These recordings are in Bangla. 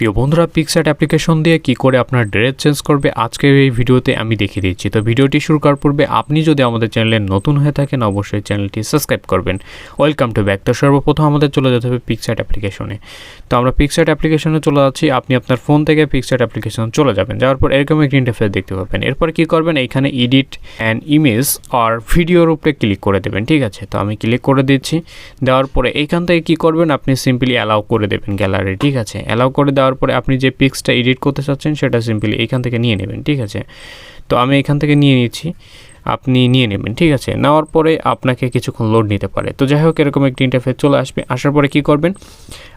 প্রিয় বন্ধুরা পিকসার্ট অ্যাপ্লিকেশন দিয়ে কি করে আপনার ড্রেস চেঞ্জ করবে, আজকের এই ভিডিওতে আমি দেখিয়ে দিচ্ছি। তো ভিডিওটি শুরু করার পূর্বে আপনি যদি আমাদের চ্যানেলে নতুন হয়ে থাকেন, অবশ্যই চ্যানেলটি সাবস্ক্রাইব করবেন। ওয়েলকাম টু ব্যাক তো সর্বপ্রথম আমাদের চলে যেতে হবে পিকসার্ট অ্যাপ্লিকেশনে তো আমরা পিকসার্ট অ্যাপ্লিকেশনে চলে যাচ্ছি। আপনি আপনার ফোন থেকে পিকসার্ট অ্যাপ্লিকেশন চলে যাবেন। যাওয়ার পর এরকম একটি ইন্টারফেস দেখতে পাবেন। এরপর কি করবেন? এইখানে এডিট অ্যান্ড ইমেজ আর ভিডিওর উপরে ক্লিক করে দেবেন। ঠিক আছে? তো আমি ক্লিক করে দিচ্ছি। দেওয়ার পরে এইখান থেকে কি করবেন? আপনি সিম্পলি অ্যালাউ করে দেবেন গ্যালারি ঠিক আছে? অ্যালাউ করে দেওয়ার পরে আপনি যে পিক্সটা এডিট করতে চাচ্ছেন সেটা সিম্পলি এইখান থেকে নিয়ে নেবেন, ঠিক আছে? তো আমি এখান থেকে নিয়ে নিচ্ছি, আপনি নিয়ে নেবেন, ঠিক আছে? নেওয়ার পরে আপনাকে কিছুক্ষণ লোড নিতে পারে। তো যাই হোক, এরকম একটি ইন্টারফেস চলে আসবে। আসার পরে কি করবেন?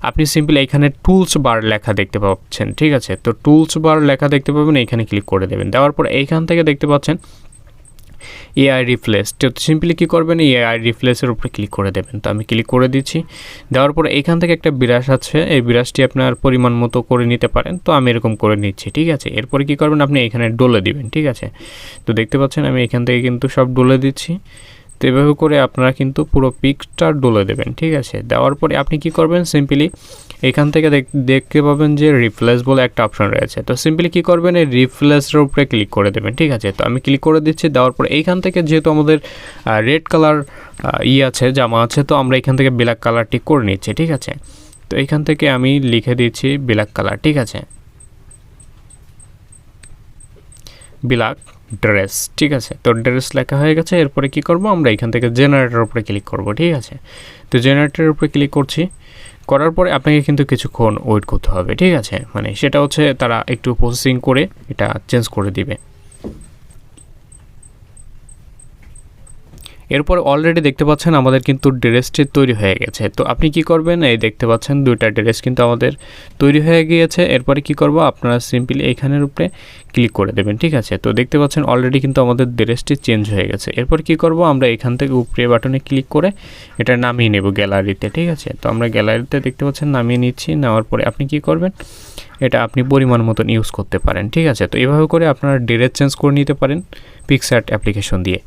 আপনি সিম্পলি এখানে টুলস বার লেখা দেখতে পাচ্ছেন, ঠিক আছে? তো টুলস বার লেখা দেখতে পাবেন, এইখানে ক্লিক করে দেবেন। দেওয়ার পর এইখান থেকে দেখতে পাচ্ছেন এআই রিপ্লেস তো সিম্পলি কী করবেন? এআই রিপ্লেসের উপরে ক্লিক করে দেবেন। তো আমি ক্লিক করে দিচ্ছি। দেওয়ার পরে এখান থেকে একটা বিরাস আছে। এই বিরাসটি আপনার পরিমাণ মতো করে নিতে পারেন। তো আমি এরকম করে নিচ্ছি, ঠিক আছে? এরপরে কী করবেন? আপনি এখানে ডলে দিবেন, ঠিক আছে? তো দেখতে পাচ্ছেন আমি এখান থেকে কিন্তু সব ডলে দিচ্ছি। তো এভাবে করে আপনারা কিন্তু পুরো পিকটা ডলে দেবেন, ঠিক আছে? দেওয়ার পরে আপনি কি করবেন? সিম্পলি এখান থেকে দেখতে পাবেন যে রিপ্লেস বলে একটা অপশন রয়েছে। তো সিম্পলি কি করবেন? এই রিপ্লেসের উপরে ক্লিক করে দেবেন, ঠিক আছে? তো আমি ক্লিক করে দিচ্ছি, দেওয়ার পর এইখান থেকে যেহেতু আমাদের রেড কালার ই আছে, জামা আছে, তো আমরা এখান থেকে ব্ল্যাক কালারটি করে নিচ্ছি, ঠিক আছে? তো এইখান থেকে আমি লিখে দিচ্ছি ব্ল্যাক কালার ঠিক আছে? ব্ল্যাক ড্রেস ঠিক আছে? তো ড্রেস লেখা হয়ে গেছে, এরপরে কি করব আমরা? এখান থেকে জেনারেটর উপরে ক্লিক করব, ঠিক আছে? তো জেনারেটরের উপরে ক্লিক করছি, করার পরে আপনাকে কিন্তু কিছুক্ষণ ওয়েট করতে হবে, ঠিক আছে? মানে সেটা হচ্ছে তারা একটু প্রসেসিং করে এটা চেঞ্জ করে দিবে। এরপর অলরেডি দেখতে পাচ্ছেন আমাদের কিন্তু ড্রেসটি তৈরি হয়ে গেছে। তো আপনি কি করবেন? এই দেখতে পাচ্ছেন দুইটা ড্রেস কিন্তু আমাদের তৈরি হয়ে গিয়েছে। এরপরে কি করব? আপনারা সিম্পলি এইখানের উপরে ক্লিক করে দেবেন, ঠিক আছে? তো দেখতে পাচ্ছেন অলরেডি কিন্তু আমাদের ড্রেসটি চেঞ্জ হয়ে গেছে। এরপর কি করব? আমরা এখান থেকে উপরে বাটনে ক্লিক করে এটা নামিয়ে নেব গ্যালারিতে ঠিক আছে? তো আমরা গ্যালারিতে দেখতে পাচ্ছেন নামিয়ে নিচ্ছি। নেওয়ার পরে আপনি কি করবেন? এটা আপনি পরিমাণ মতন ইউজ করতে পারেন, ঠিক আছে? তো এভাবে করে আপনারা ড্রেস চেঞ্জ করে নিতে পারেন পিকসার্ট অ্যাপ্লিকেশন দিয়ে।